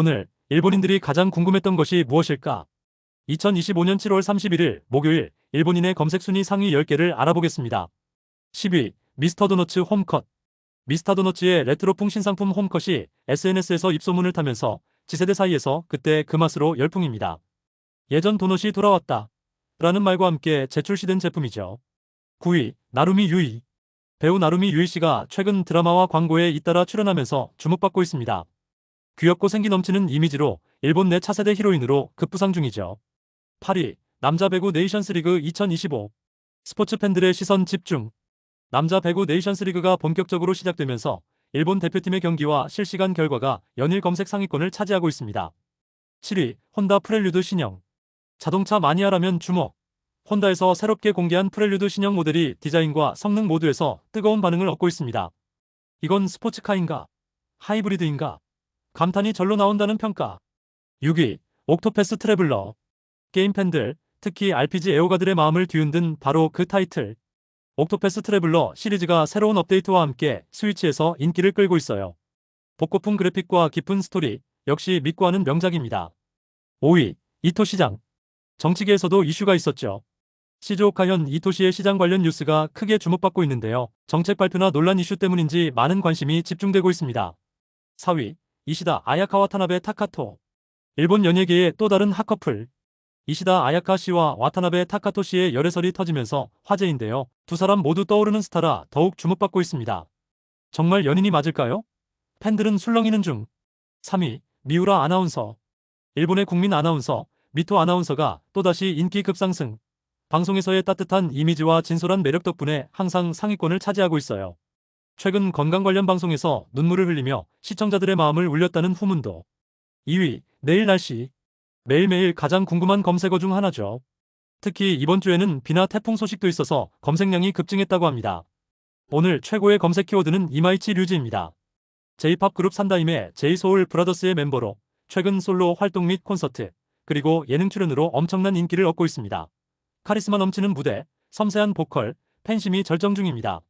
오늘 일본인들이 가장 궁금했던 것이 무엇일까? 2025년 7월 31일 목요일 일본인의 검색 순위 상위 10개를 알아보겠습니다. 10위 미스터 도너츠 홈컷 미스터 도너츠의 레트로풍 신상품 홈컷이 SNS에서 입소문을 타면서 지세대 사이에서 그때 그 맛으로 열풍입니다. 예전 도넛이 돌아왔다. 라는 말과 함께 재출시된 제품이죠. 9위 나루미 유이 배우 나루미 유이 씨가 최근 드라마와 광고에 잇따라 출연하면서 주목받고 있습니다. 귀엽고 생기 넘치는 이미지로 일본 내 차세대 히로인으로 급부상 중이죠. 8위 남자 배구 네이션스리그 2025 스포츠 팬들의 시선 집중 남자 배구 네이션스리그가 본격적으로 시작되면서 일본 대표팀의 경기와 실시간 결과가 연일 검색 상위권을 차지하고 있습니다. 7위 혼다 프렐류드 신형 자동차 마니아라면 주목 혼다에서 새롭게 공개한 프렐류드 신형 모델이 디자인과 성능 모두에서 뜨거운 반응을 얻고 있습니다. 이건 스포츠카인가? 하이브리드인가? 감탄이 절로 나온다는 평가. 6위 옥토패스 트래블러 게임 팬들, 특히 RPG 애호가들의 마음을 뒤흔든 바로 그 타이틀. 옥토패스 트래블러 시리즈가 새로운 업데이트와 함께 스위치에서 인기를 끌고 있어요. 복고풍 그래픽과 깊은 스토리, 역시 믿고 하는 명작입니다. 5위, 이토 시장. 정치계에서도 이슈가 있었죠. 시즈오카현 이토시의 시장 관련 뉴스가 크게 주목받고 있는데요. 정책 발표나 논란 이슈 때문인지 많은 관심이 집중되고 있습니다. 4위, 이시다 아야카와 타나베 타카토. 일본 연예계의 또 다른 핫커플. 이시다 아야카 씨와 와타나베 타카토 씨의 열애설이 터지면서 화제인데요. 두 사람 모두 떠오르는 스타라 더욱 주목받고 있습니다. 정말 연인이 맞을까요? 팬들은 술렁이는 중. 3위, 미우라 아나운서. 일본의 국민 아나운서, 미토 아나운서가 또다시 인기 급상승. 방송에서의 따뜻한 이미지와 진솔한 매력 덕분에 항상 상위권을 차지하고 있어요. 최근 건강 관련 방송에서 눈물을 흘리며 시청자들의 마음을 울렸다는 후문도. 2위, 내일 날씨. 매일매일 가장 궁금한 검색어 중 하나죠. 특히 이번 주에는 비나 태풍 소식도 있어서 검색량이 급증했다고 합니다. 오늘 최고의 검색 키워드는 이마이치 류지입니다. J-팝 그룹 산다임의 제이소울 브라더스의 멤버로 최근 솔로 활동 및 콘서트, 그리고 예능 출연으로 엄청난 인기를 얻고 있습니다. 카리스마 넘치는 무대, 섬세한 보컬, 팬심이 절정 중입니다.